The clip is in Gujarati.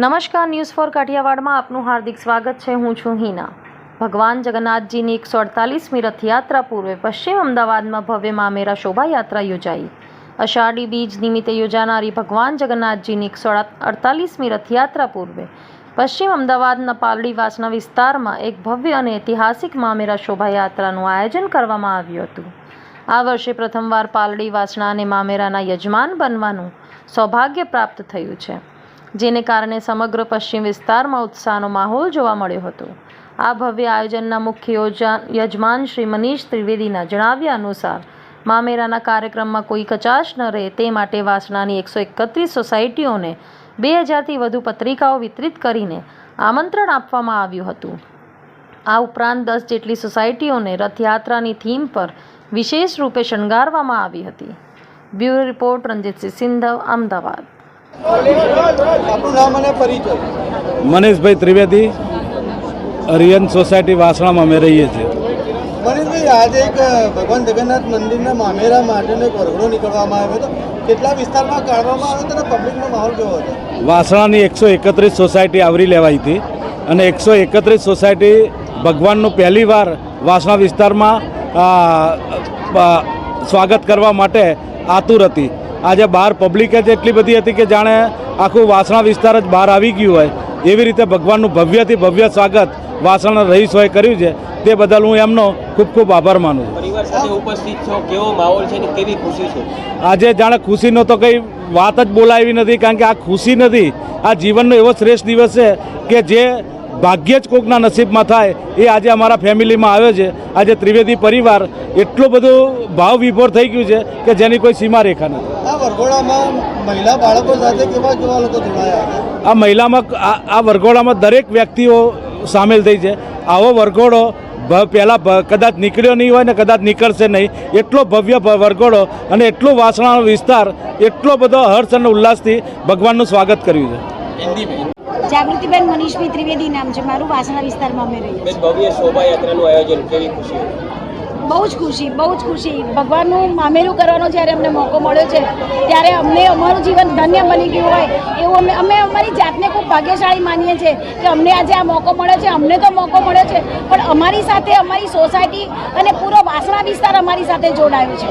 નમસ્કાર ન્યૂઝ ફોર કાઠિયાવાડમાં આપનું હાર્દિક સ્વાગત છે. હું છું હિના. ભગવાન જગન્નાથજીની એકસો અડતાલીસમી રથયાત્રા પૂર્વે પશ્ચિમ અમદાવાદમાં ભવ્ય મામેરા શોભાયાત્રા યોજાઈ. અષાઢી બીજ નિમિત્તે યોજાનારી ભગવાન જગન્નાથજીની એકસો અડતાલીસમી રથયાત્રા પૂર્વે પશ્ચિમ અમદાવાદના પાલડીવાસના વિસ્તારમાં એક ભવ્ય અને ઐતિહાસિક મામેરા શોભાયાત્રાનું આયોજન કરવામાં આવ્યું હતું. આ વર્ષે પ્રથમવાર પાલડીવાસણા અને મામેરાના યજમાન બનવાનું સૌભાગ્ય પ્રાપ્ત થયું છે. જેને કારણે સમગ્ર પશ્ચિમ વિસ્તારમાં ઉત્સાહનો માહોલ જોવા મળ્યો હતો. આ ભવ્ય આયોજનના મુખ્ય યજમાન શ્રી મનીષ ત્રિવેદીના જણાવ્યા અનુસાર, મામેરાના કાર્યક્રમમાં કોઈ કચાશ ન રહે તે માટે વાસણાની એકસો એકત્રીસ સોસાયટીઓને બે હજારથી વધુ પત્રિકાઓ વિતરિત કરીને આમંત્રણ આપવામાં આવ્યું હતું. આ ઉપરાંત દસ જેટલી સોસાયટીઓને રથયાત્રાની થીમ પર વિશેષ રૂપે શણગારવામાં આવી હતી. Bureau report Ranjitsinh Sindhav, Ahmedabad. Manishbhai Trivedi Hariyan society વાસણામાં અમે રહીએ છીએ. મનીષભાઈ આજે એક ભગવાન જગન્નાથ મંદિરના મામેરા માટેનો એક વરઘડો નીકળવામાં આવ્યો હતો. કેટલા વિસ્તારમાં કાઢવામાં આવ્યો હતો અને પબ્લિકનો માહોલ કેવો હતો? વાસણાની એકસો એકત્રીસ સોસાયટી આવરી લેવાઈ હતી અને એકસો એકત્રીસ સોસાયટી ભગવાનનું પહેલીવાર વાસણા વિસ્તારમાં સ્વાગત કરવા માટે આતુર હતી. આજે બહાર પબ્લિક જ એટલી બધી હતી કે જાણે આખું વાસણા વિસ્તાર જ બહાર આવી ગયું હોય. એવી રીતે ભગવાનનું ભવ્યથી ભવ્ય સ્વાગત વાસણા રહીશોએ કર્યું છે. તે બદલ હું એમનો ખૂબ ખૂબ આભાર માનું છું. પરિવાર સાથે ઉપસ્થિત છો કેવો માહોલ છે ને કેવી ખુશી છે? આજે જાણે ખુશીનો તો કંઈ વાત જ બોલાવી નથી કારણ કે આ ખુશી નથી. આ જીવનનો એવો શ્રેષ્ઠ દિવસ છે કે જે ભાગ્યે જ કોકના નસીબમાં થાય એ આજે અમારા ફેમિલીમાં આવ્યો છે. આજે ત્રિવેદી પરિવાર એટલો બધો ભાવ વિભોર થઈ ગયું છે કે જેની કોઈ સીમા રેખા નથી. આ મહિલામાં આ આ વરઘોડામાં દરેક વ્યક્તિઓ સામેલ થઈ છે. આવો વરઘોડો ભ- પહેલાં ભ- કદાચ નીકળ્યો નહીં હોય ને કદાચ નીકળશે નહીં. એટલો ભવ્ય વરઘોડો અને એટલો વાસણાનો વિસ્તાર એટલો બધો હર્ષ અને ઉલ્લાસથી ભગવાનનું સ્વાગત કર્યું છે. જાગૃતિબેન મનીષભાઈ ત્રિવેદી નામ છે. મારું વાસણા વિસ્તારમાં અમે રહીએ ભવ્ય શોભાયાત્રાનું આયોજન કેવી ખુશી બહુ જ ખુશી બહુ જ ખુશી. ભગવાનનું મામેરું કરવાનો જ્યારે અમને મોકો મળ્યો છે ત્યારે અમને અમારું જીવન ધન્ય બની ગયું હોય એવું અમે અમે અમારી જાતને ખૂબ ભાગ્યશાળી માનીએ છીએ કે અમને આજે આ મોકો મળ્યો છે અમને તો મોકો મળ્યો છે પણ અમારી સાથે અમારી સોસાયટી અને પૂરો વાસણા વિસ્તાર અમારી સાથે જોડાયો છે.